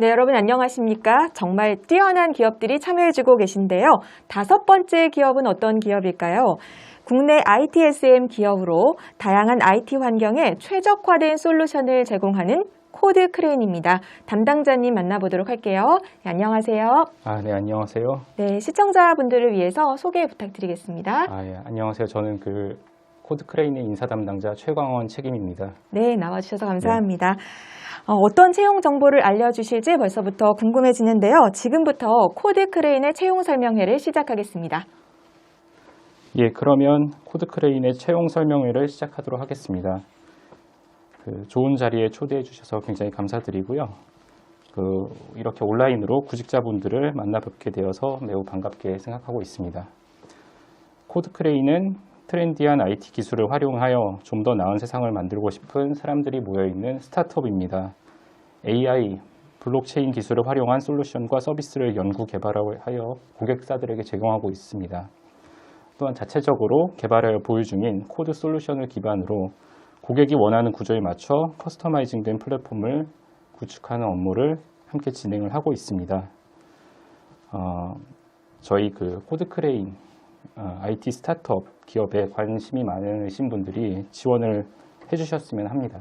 네, 여러분 안녕하십니까? 정말 뛰어난 기업들이 참여해주고 계신데요. 다섯 번째 기업은 어떤 기업일까요? 국내 ITSM 기업으로 다양한 IT 환경에 최적화된 솔루션을 제공하는 코드 크레인입니다. 담당자님 만나보도록 할게요. 네, 안녕하세요. 아, 네, 안녕하세요. 네, 시청자분들을 위해서 소개 부탁드리겠습니다. 아, 예, 안녕하세요. 저는 그 코드 크레인의 인사 담당자 최광원 책임입니다. 네, 나와주셔서 감사합니다. 어, 떤 채용 정보를 알려주실지 벌써부터 궁금해지는데요. 지금부터 코드 크레인의 채용 설명회를 시작하겠습니다. 예, 그러면 코드 크레인의 채용 설명회를 시작하도록 하겠습니다. 그 좋은 자리에 초대해 주셔서 굉장히 감사드리고요. 그 이렇게 온라인으로 구직자분들을 만나 뵙게 되어서 매우 반갑게 생각하고 있습니다. 코드 크레인은 트렌디한 IT 기술을 활용하여 좀 더 나은 세상을 만들고 싶은 사람들이 모여 있는 스타트업입니다. AI, 블록체인 기술을 활용한 솔루션과 서비스를 연구 개발하여 고객사들에게 제공하고 있습니다. 또한 자체적으로 개발하여 보유 중인 코드 솔루션을 기반으로 고객이 원하는 구조에 맞춰 커스터마이징된 플랫폼을 구축하는 업무를 함께 진행을 하고 있습니다. 어, 저희 그 코드 크레인 어, IT 스타트업 기업에 관심이 많으신 분들이 지원을 해주셨으면 합니다.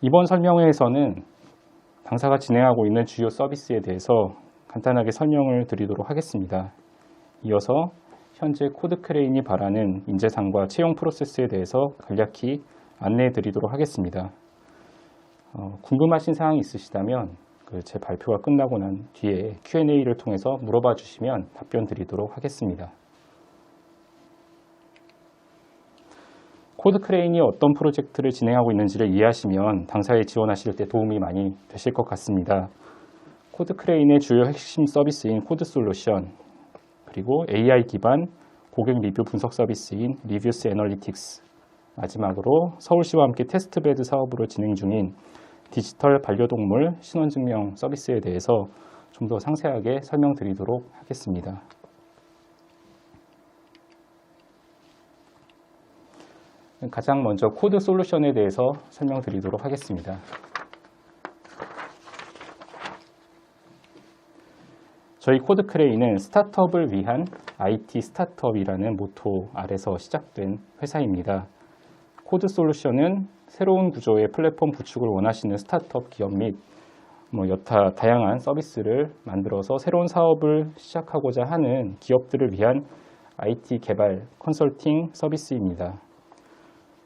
이번 설명회에서는 당사가 진행하고 있는 주요 서비스에 대해서 간단하게 설명을 드리도록 하겠습니다. 이어서 현재 코드 크레인이 바라는 인재상과 채용 프로세스에 대해서 간략히 안내해 드리도록 하겠습니다. 어, 궁금하신 사항이 있으시다면 그 제 발표가 끝나고 난 뒤에 Q&A를 통해서 물어봐 주시면 답변 드리도록 하겠습니다. 코드 크레인이 어떤 프로젝트를 진행하고 있는지를 이해하시면 당사에 지원하실 때 도움이 많이 되실 것 같습니다. 코드 크레인의 주요 핵심 서비스인 코드 솔루션, 그리고 AI 기반 고객 리뷰 분석 서비스인 리뷰스 애널리틱스, 마지막으로 서울시와 함께 테스트베드 사업으로 진행 중인 디지털 반려동물 신원증명 서비스에 대해서 좀 더 상세하게 설명드리도록 하겠습니다. 가장 먼저 코드 솔루션에 대해서 설명드리도록 하겠습니다. 저희 코드 크레인은 스타트업을 위한 IT 스타트업이라는 모토 아래서 시작된 회사입니다. 코드 솔루션은 새로운 구조의 플랫폼 구축을 원하시는 스타트업 기업 및 뭐 여타 다양한 서비스를 만들어서 새로운 사업을 시작하고자 하는 기업들을 위한 IT 개발 컨설팅 서비스입니다.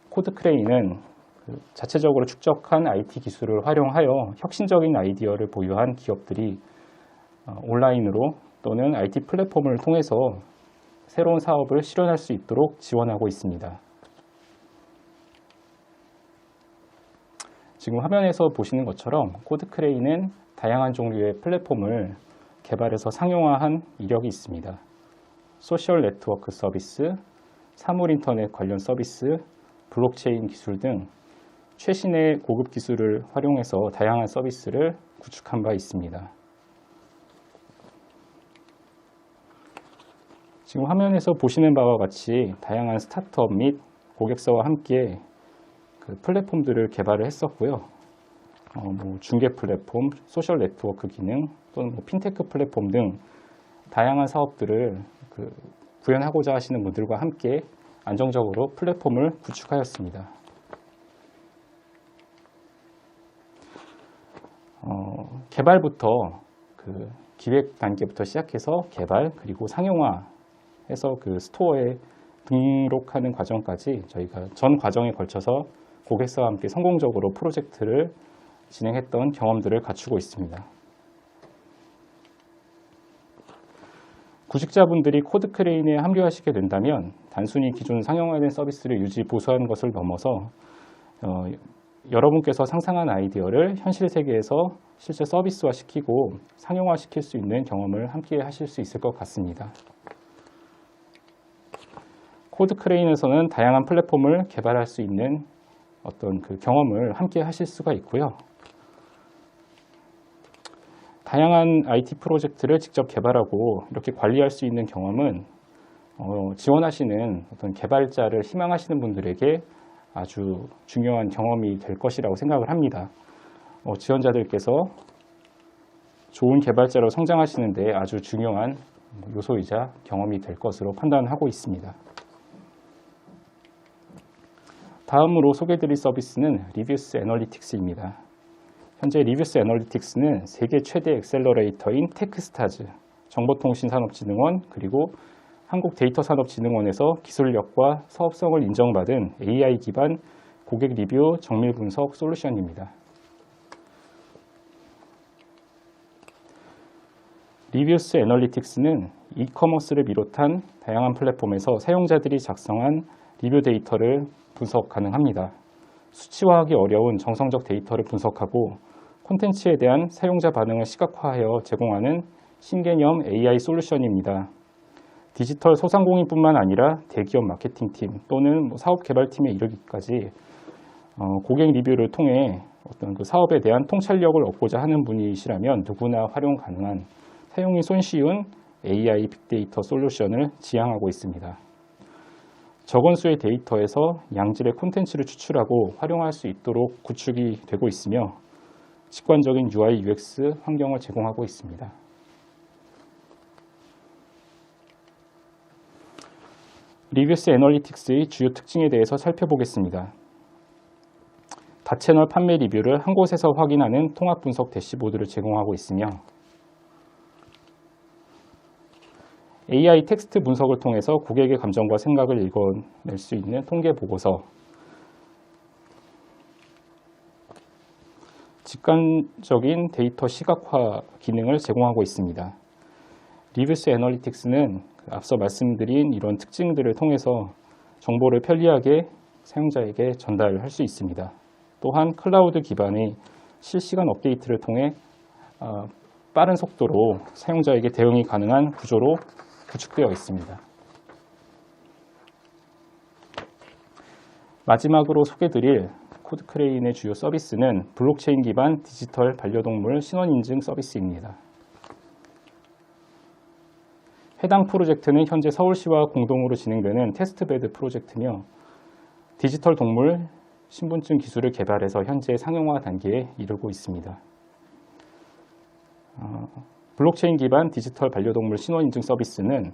코드 크레인은 그 자체적으로 축적한 IT 기술을 활용하여 혁신적인 아이디어를 보유한 기업들이 어, 온라인으로 또는 IT 플랫폼을 통해서 새로운 사업을 실현할 수 있도록 지원하고 있습니다. 지금 화면에서 보시는 것처럼 코드 크레인은 다양한 종류의 플랫폼을 개발해서 상용화한 이력이 있습니다. 소셜 네트워크 서비스, 사물 인터넷 관련 서비스, 블록체인 기술 등 최신의 고급 기술을 활용해서 다양한 서비스를 구축한 바 있습니다. 지금 화면에서 보시는 바와 같이 다양한 스타트업 및 고객사와 함께 그 플랫폼들을 개발을 했었고요. 어, 뭐 중개 플랫폼, 소셜 네트워크 기능 또는 뭐 핀테크 플랫폼 등 다양한 사업들을 그 구현하고자 하시는 분들과 함께 안정적으로 플랫폼을 구축하였습니다. 어, 개발부터 그 기획 단계부터 시작해서 개발 그리고 상용화해서 그 스토어에 등록하는 과정까지 저희가 전 과정에 걸쳐서 고객사와 함께 성공적으로 프로젝트를 진행했던 경험들을 갖추고 있습니다. 구직자분들이 코드 크레인에 합류하시게 된다면 단순히 기존 상용화된 서비스를 유지 보수하는 것을 넘어서 어, 여러분께서 상상한 아이디어를 현실 세계에서 실제 서비스화 시키고 상용화 시킬 수 있는 경험을 함께 하실 수 있을 것 같습니다. 코드 크레인에서는 다양한 플랫폼을 개발할 수 있는 어떤 그 경험을 함께 하실 수가 있고요. 다양한 IT 프로젝트를 직접 개발하고 이렇게 관리할 수 있는 경험은 어, 지원하시는 어떤 개발자를 희망하시는 분들에게 아주 중요한 경험이 될 것이라고 생각을 합니다. 어, 지원자들께서 좋은 개발자로 성장하시는데 아주 중요한 요소이자 경험이 될 것으로 판단하고 있습니다. 다음으로 소개드릴 서비스는 리뷰스 애널리틱스입니다. 현재 리뷰스 애널리틱스는 세계 최대 엑셀러레이터인 테크스타즈, 정보통신산업진흥원 그리고 한국데이터산업진흥원에서 기술력과 사업성을 인정받은 AI 기반 고객 리뷰 정밀 분석 솔루션입니다. 리뷰스 애널리틱스는 이커머스를 비롯한 다양한 플랫폼에서 사용자들이 작성한 리뷰 데이터를 분석 가능합니다. 수치화하기 어려운 정성적 데이터를 분석하고 콘텐츠에 대한 사용자 반응을 시각화하여 제공하는 신개념 AI 솔루션입니다. 디지털 소상공인뿐만 아니라 대기업 마케팅팀 또는 뭐 사업 개발팀에 이르기까지 어, 고객 리뷰를 통해 어떤 그 사업에 대한 통찰력을 얻고자 하는 분이시라면 누구나 활용 가능한 사용이 손쉬운 AI 빅데이터 솔루션을 지향하고 있습니다. 적은 수의 데이터에서 양질의 콘텐츠를 추출하고 활용할 수 있도록 구축이 되고 있으며 직관적인 UI, UX 환경을 제공하고 있습니다. 리뷰스 애널리틱스의 주요 특징에 대해서 살펴보겠습니다. 다채널 판매 리뷰를 한 곳에서 확인하는 통합 분석 대시보드를 제공하고 있으며 AI 텍스트 분석을 통해서 고객의 감정과 생각을 읽어낼 수 있는 통계 보고서, 직관적인 데이터 시각화 기능을 제공하고 있습니다. 리뷰스 애널리틱스는 앞서 말씀드린 이런 특징들을 통해서 정보를 편리하게 사용자에게 전달할 수 있습니다. 또한 클라우드 기반의 실시간 업데이트를 통해 어, 빠른 속도로 사용자에게 대응이 가능한 구조로 구축되어 있습니다. 마지막으로 소개드릴 코드크레인의 주요 서비스는 블록체인 기반 디지털 반려동물 신원인증 서비스입니다. 해당 프로젝트는 현재 서울시와 공동으로 진행되는 테스트베드 프로젝트며 디지털 동물 신분증 기술을 개발해서 현재 상용화 단계에 이르고 있습니다. 어, 블록체인 기반 디지털 반려동물 신원인증 서비스는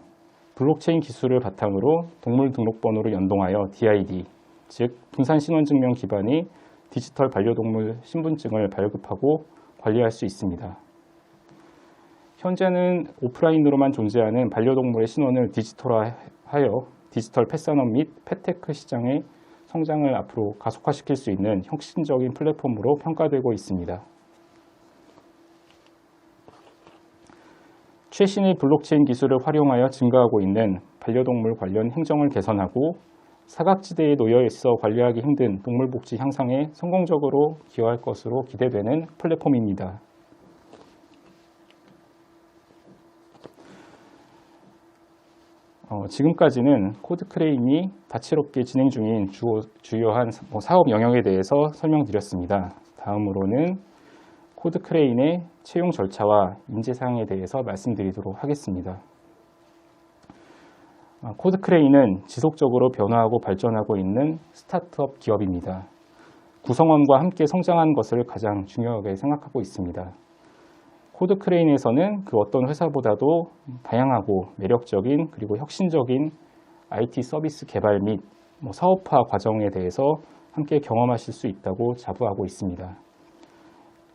블록체인 기술을 바탕으로 동물 등록번호를 연동하여 DID, 즉 분산 신원증명 기반의 디지털 반려동물 신분증을 발급하고 관리할 수 있습니다. 현재는 오프라인으로만 존재하는 반려동물의 신원을 디지털화하여 디지털 펫산업 및 펫테크 시장의 성장을 앞으로 가속화시킬 수 있는 혁신적인 플랫폼으로 평가되고 있습니다. 최신의 블록체인 기술을 활용하여 증가하고 있는 반려동물 관련 행정을 개선하고 사각지대에 놓여 있어 관리하기 힘든 동물 복지 향상에 성공적으로 기여할 것으로 기대되는 플랫폼입니다. 어, 지금까지는 코드크레인이 다채롭게 진행 중인 주요, 주요한 뭐 사업 영역에 대해서 설명드렸습니다. 다음으로는 코드크레인의 채용 절차와 인재 사항에 대해서 말씀드리도록 하겠습니다. 어, 코드크레인은 지속적으로 변화하고 발전하고 있는 스타트업 기업입니다. 구성원과 함께 성장하는 것을 가장 중요하게 생각하고 있습니다. 코드크레인에서는 그 어떤 회사보다도 다양하고 매력적인 그리고 혁신적인 IT 서비스 개발 및뭐 사업화 과정에 대해서 함께 경험하실 수 있다고 자부하고 있습니다.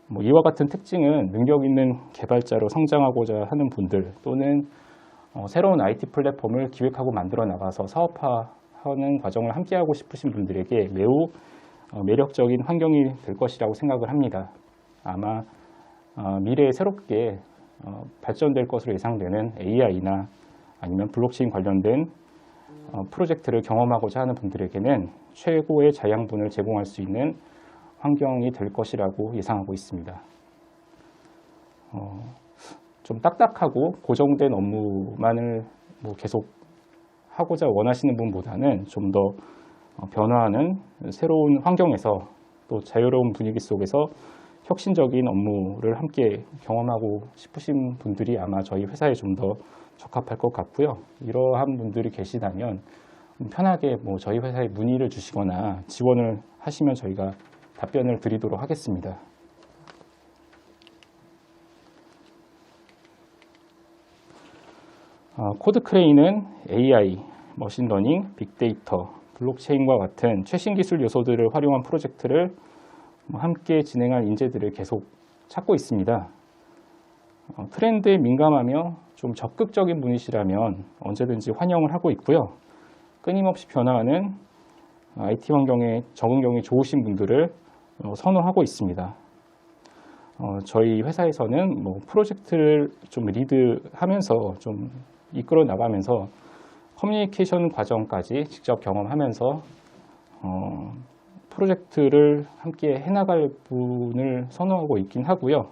뭐 이와 같은 특징은 능력 있는 개발자로 성장하고자 하는 분들 또는 어, 새로운 IT 플랫폼을 기획하고 만들어 나가서 사업화하는 과정을 함께하고 싶으신 분들에게 매우 어, 매력적인 환경이 될 것이라고 생각을 합니다. 아마 어, 미래에 새롭게 어, 발전될 것으로 예상되는 AI나 아니면 블록체인 관련된 어, 프로젝트를 경험하고자 하는 분들에게는 최고의 자양분을 제공할 수 있는 환경이 될 것이라고 예상하고 있습니다. 어, 좀 딱딱하고 고정된 업무만을 뭐 계속 하고자 원하시는 분보다는 좀 더 변화하는 새로운 환경에서 또 자유로운 분위기 속에서 혁신적인 업무를 함께 경험하고 싶으신 분들이 아마 저희 회사에 좀 더 적합할 것 같고요. 이러한 분들이 계시다면 편하게 뭐 저희 회사에 문의를 주시거나 지원을 하시면 저희가 답변을 드리도록 하겠습니다. 어, 코드 크레인은 AI, 머신러닝, 빅데이터, 블록체인과 같은 최신 기술 요소들을 활용한 프로젝트를 뭐 함께 진행할 인재들을 계속 찾고 있습니다. 어, 트렌드에 민감하며 좀 적극적인 분이시라면 언제든지 환영을 하고 있고요. 끊임없이 변화하는 IT 환경에 적응력이 좋으신 분들을 어, 선호하고 있습니다. 어, 저희 회사에서는 뭐 프로젝트를 좀 리드하면서 좀 이끌어 나가면서 커뮤니케이션 과정까지 직접 경험하면서 어, 프로젝트를 함께 해나갈 분을 선호하고 있긴 하고요.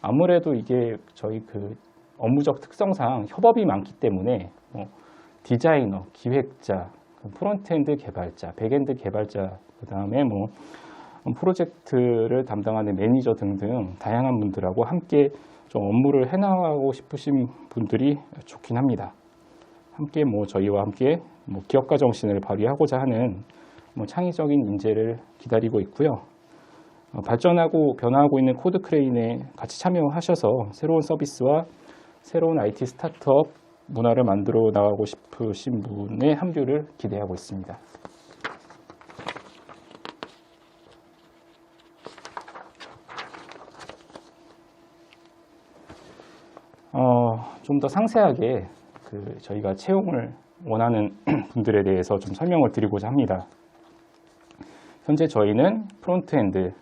아무래도 이게 저희 그 업무적 특성상 협업이 많기 때문에 뭐 디자이너, 기획자, 그 프론트엔드 개발자, 백엔드 개발자, 그 다음에 뭐 프로젝트를 담당하는 매니저 등등 다양한 분들하고 함께 좀 업무를 해나가고 싶으신 분들이 좋긴 합니다. 함께 뭐 저희와 함께 뭐 기업가 정신을 발휘하고자 하는 뭐 창의적인 인재를 기다리고 있고요. 어, 발전하고 변화하고 있는 코드 크레인에 같이 참여하셔서 새로운 서비스와 새로운 IT 스타트업 문화를 만들어 나가고 싶으신 분의 합류를 기대하고 있습니다. 어, 좀 더 상세하게 그 저희가 채용을 원하는 분들에 대해서 좀 설명을 드리고자 합니다. 현재 저희는 프론트엔드,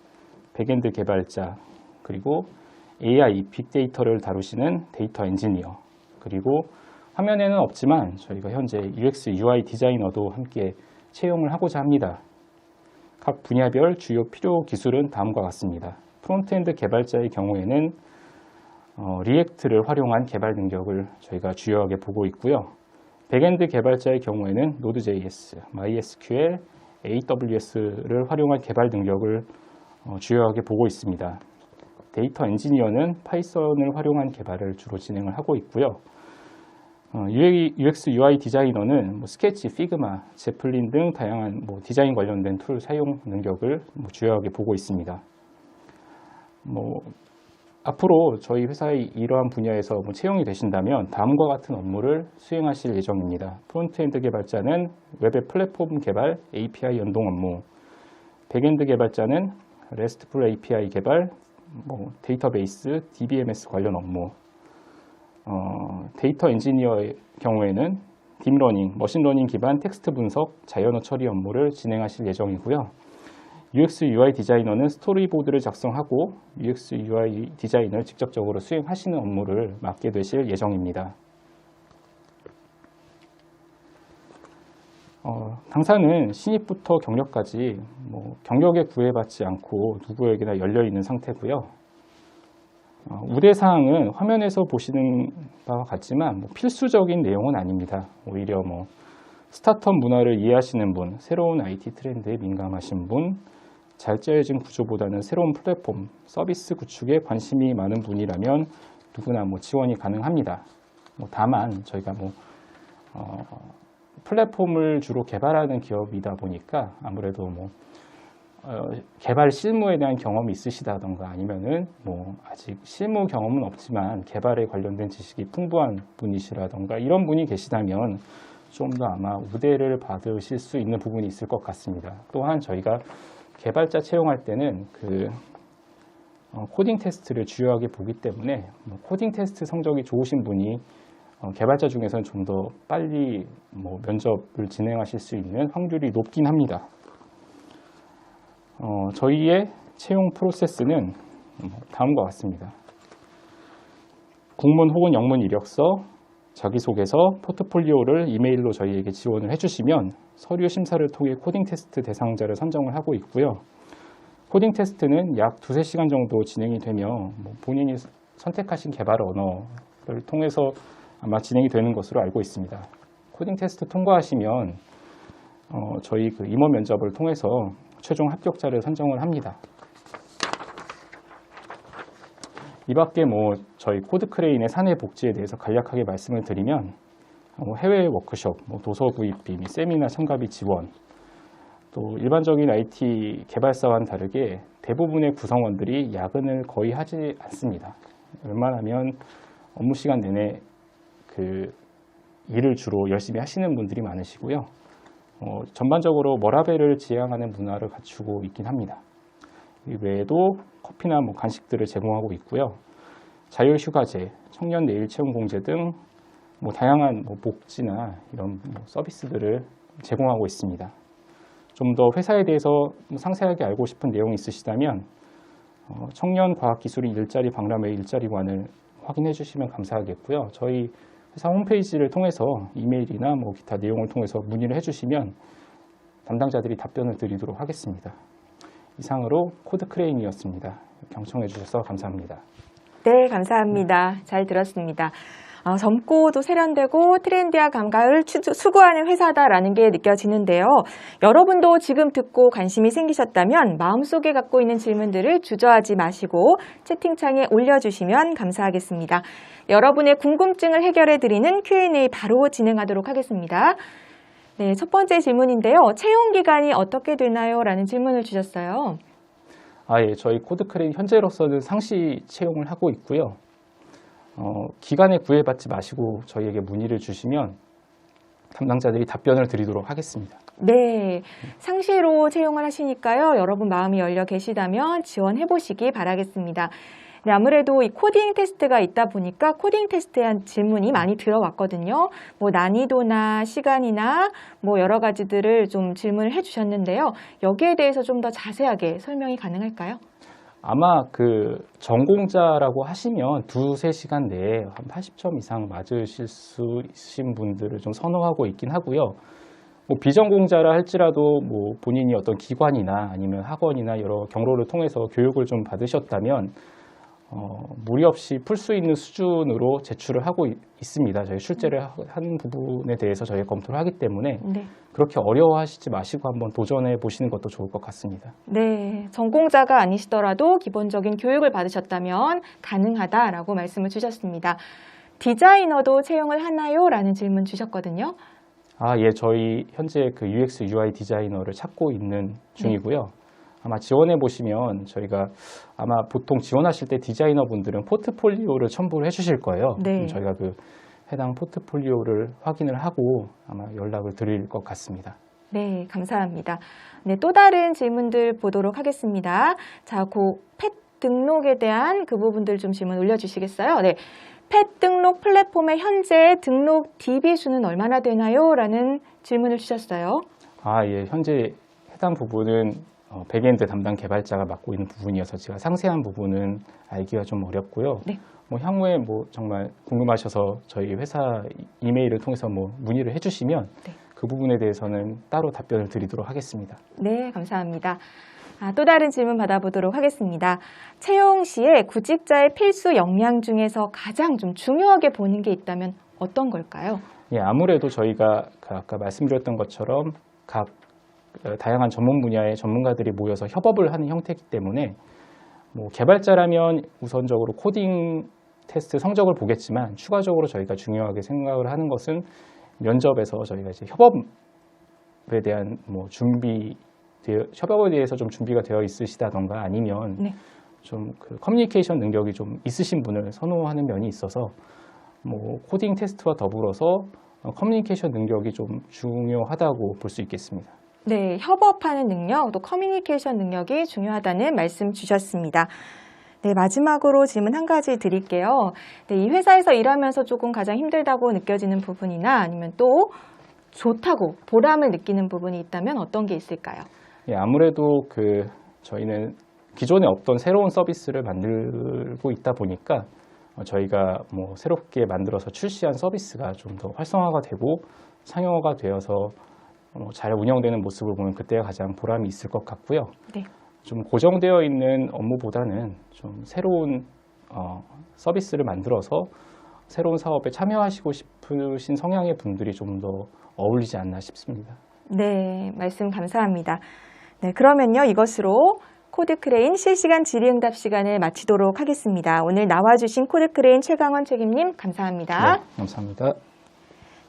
백엔드 개발자, 그리고 AI, 빅데이터를 다루시는 데이터 엔지니어, 그리고 화면에는 없지만 저희가 현재 UX, UI 디자이너도 함께 채용을 하고자 합니다. 각 분야별 주요 필요 기술은 다음과 같습니다. 프론트엔드 개발자의 경우에는 어, 리액트를 활용한 개발 능력을 저희가 주요하게 보고 있고요. 백엔드 개발자의 경우에는 Node.js, MySQL, AWS를 활용한 개발 능력을 어, 주요하게 보고 있습니다. 데이터 엔지니어는 파이썬을 활용한 개발을 주로 진행을 하고 있고요. 어, UX, UI 디자이너는 뭐 스케치, 피그마, 제플린 등 다양한 뭐 디자인 관련된 툴 사용 능력을 뭐 주요하게 보고 있습니다. 뭐 앞으로 저희 회사의 이러한 분야에서 뭐 채용이 되신다면 다음과 같은 업무를 수행하실 예정입니다. 프론트엔드 개발자는 웹의 플랫폼 개발, API 연동 업무, 백엔드 개발자는 RESTful API 개발, 뭐 데이터베이스, DBMS 관련 업무, 어, 데이터 엔지니어의 경우에는 딥러닝, 머신러닝 기반 텍스트 분석, 자연어 처리 업무를 진행하실 예정이고요. UX UI 디자이너는 스토리보드를 작성하고 UX UI 디자인을 직접적으로 수행하시는 업무를 맡게 되실 예정입니다. 어, 당사는 신입부터 경력까지 뭐 경력에 구애받지 않고 누구에게나 열려 있는 상태고요. 어, 우대 사항은 화면에서 보시는 바와 같지만 뭐 필수적인 내용은 아닙니다. 오히려 뭐 스타트업 문화를 이해하시는 분, 새로운 IT 트렌드에 민감하신 분, 잘 짜여진 구조보다는 새로운 플랫폼, 서비스 구축에 관심이 많은 분이라면 누구나 뭐 지원이 가능합니다. 뭐 다만 저희가 뭐 어, 플랫폼을 주로 개발하는 기업이다 보니까 아무래도 뭐 어, 개발 실무에 대한 경험이 있으시다던가 아니면은 뭐 아직 실무 경험은 없지만 개발에 관련된 지식이 풍부한 분이시라던가 이런 분이 계시다면 좀 더 아마 우대를 받으실 수 있는 부분이 있을 것 같습니다. 또한 저희가 개발자 채용할 때는 그 어, 코딩 테스트를 주요하게 보기 때문에 뭐 코딩 테스트 성적이 좋으신 분이 어, 개발자 중에서는 좀 더 빨리 뭐 면접을 진행하실 수 있는 확률이 높긴 합니다. 어, 저희의 채용 프로세스는 다음과 같습니다. 국문 혹은 영문 이력서, 자기소개서, 포트폴리오를 이메일로 저희에게 지원을 해주시면 서류 심사를 통해 코딩 테스트 대상자를 선정을 하고 있고요. 코딩 테스트는 약 두세 시간 정도 진행이 되며 뭐 본인이 선택하신 개발 언어를 통해서 아마 진행이 되는 것으로 알고 있습니다. 코딩 테스트 통과하시면 어, 저희 그 임원 면접을 통해서 최종 합격자를 선정을 합니다. 이 밖에 뭐 저희 코드 크레인의 사내 복지에 대해서 간략하게 말씀을 드리면 뭐 해외 워크숍, 뭐 도서 구입비, 및 세미나 참가비 지원, 또 일반적인 IT 개발사와는 다르게 대부분의 구성원들이 야근을 거의 하지 않습니다. 웬만하면 업무 시간 내내 그 일을 주로 열심히 하시는 분들이 많으시고요. 어, 전반적으로 워라밸을 지향하는 문화를 갖추고 있긴 합니다. 이 외에도 커피나 뭐 간식들을 제공하고 있고요. 자율휴가제, 청년 내일 채용 공제 등 뭐 다양한 뭐 복지나 이런 뭐 서비스들을 제공하고 있습니다. 좀 더 회사에 대해서 뭐 상세하게 알고 싶은 내용이 있으시다면 어, 청년 과학기술인 일자리 박람회 일자리관을 확인해 주시면 감사하겠고요. 저희 회사 홈페이지를 통해서 이메일이나 뭐 기타 내용을 통해서 문의를 해주시면 담당자들이 답변을 드리도록 하겠습니다. 이상으로 코드 크레인이었습니다. 경청해 주셔서 감사합니다. 네, 감사합니다. 잘 들었습니다. 아, 젊고 또 세련되고 트렌디한 감각을 추- 수고하는 회사다라는 게 느껴지는데요. 여러분도 지금 듣고 관심이 생기셨다면 마음속에 갖고 있는 질문들을 주저하지 마시고 채팅창에 올려주시면 감사하겠습니다. 여러분의 궁금증을 해결해 드리는 Q&A 바로 진행하도록 하겠습니다. 네, 첫 번째 질문인데요. 채용 기간이 어떻게 되나요? 라는 질문을 주셨어요. 아, 예, 저희 코드 크레인 현재로서는 상시 채용을 하고 있고요. 어, 기간에 구애받지 마시고 저희에게 문의를 주시면 담당자들이 답변을 드리도록 하겠습니다. 네, 상시로 채용을 하시니까요. 여러분 마음이 열려 계시다면 지원해 보시기 바라겠습니다. 네, 아무래도 이 코딩 테스트가 있다 보니까 코딩 테스트에 대한 질문이 많이 들어왔거든요. 뭐 난이도나 시간이나 뭐 여러 가지들을 좀 질문을 해 주셨는데요. 여기에 대해서 좀 더 자세하게 설명이 가능할까요? 아마 그 전공자라고 하시면 두세 시간 내에 한 80점 이상 맞으실 수 있으신 분들을 좀 선호하고 있긴 하고요. 뭐 비전공자라 할지라도 뭐 본인이 어떤 기관이나 아니면 학원이나 여러 경로를 통해서 교육을 좀 받으셨다면 어, 무리 없이 풀 수 있는 수준으로 제출을 하고 있, 습니다 저희 출제를 하- 한 부분에 대해서 저희가 검토를 하기 때문에 네. 그렇게 어려워하시지 마시고 한번 도전해 보시는 것도 좋을 것 같습니다. 네, 전공자가 아니시더라도 기본적인 교육을 받으셨다면 가능하다라고 말씀을 주셨습니다. 디자이너도 채용을 하나요? 라는 질문 주셨거든요. 아, 예, 저희 현재 그 UX UI 디자이너를 찾고 있는 중이고요. 아마 지원해 보시면 저희가 아마 보통 지원하실 때 디자이너 분들은 포트폴리오를 첨부를 해 주실 거예요. 네. 저희가 그 해당 포트폴리오를 확인을 하고 아마 연락을 드릴 것 같습니다. 네, 감사합니다. 네, 또 다른 질문들 보도록 하겠습니다. 자, 그펫 등록에 대한 그 부분들 좀 질문 올려주시겠어요? 네. 펫 등록 플랫폼의 현재 등록 DB 수는 얼마나 되나요? 라는 질문을 주셨어요. 아, 예, 현재 해당 부분은 어, 백엔드 담당 개발자가 맡고 있는 부분이어서 제가 상세한 부분은 알기가 좀 어렵고요. 네. 뭐 향후에 뭐 정말 궁금하셔서 저희 회사 이메일을 통해서 뭐 문의를 해주시면 네. 그 부분에 대해서는 따로 답변을 드리도록 하겠습니다. 네, 감사합니다. 아, 또 다른 질문 받아보도록 하겠습니다. 채용 시에 구직자의 필수 역량 중에서 가장 좀 중요하게 보는 게 있다면 어떤 걸까요? 예, 아무래도 저희가 그 아까 말씀드렸던 것처럼 각 어, 다양한 전문 분야의 전문가들이 모여서 협업을 하는 형태이기 때문에 뭐 개발자라면 우선적으로 코딩 테스트 성적을 보겠지만 추가적으로 저희가 중요하게 생각을 하는 것은 면접에서 저희가 이제 협업에 대한 뭐 준비 협업에 대해서 좀 준비가 되어 있으시다던가 아니면 네. 좀그 커뮤니케이션 능력이 좀 있으신 분을 선호하는 면이 있어서 뭐 코딩 테스트와 더불어서 어, 커뮤니케이션 능력이 좀 중요하다고 볼 수 있겠습니다. 네, 협업하는 능력, 또 커뮤니케이션 능력이 중요하다는 말씀 주셨습니다. 네, 마지막으로 질문 한 가지 드릴게요. 네, 이 회사에서 일하면서 조금 가장 힘들다고 느껴지는 부분이나 아니면 또 좋다고 보람을 느끼는 부분이 있다면 어떤 게 있을까요? 예, 아무래도 그 저희는 기존에 없던 새로운 서비스를 만들고 있다 보니까 어, 저희가 뭐 새롭게 만들어서 출시한 서비스가 좀 더 활성화가 되고 상용화가 되어서 어, 잘 운영되는 모습을 보면 그때가 가장 보람이 있을 것 같고요. 네. 좀 고정되어 있는 업무보다는 좀 새로운 어, 서비스를 만들어서 새로운 사업에 참여하시고 싶으신 성향의 분들이 좀 더 어울리지 않나 싶습니다. 네, 말씀 감사합니다. 네, 그러면요, 이것으로 코드크레인 실시간 질의응답 시간을 마치도록 하겠습니다. 오늘 나와주신 코드크레인 최강원 책임님, 감사합니다. 네, 감사합니다.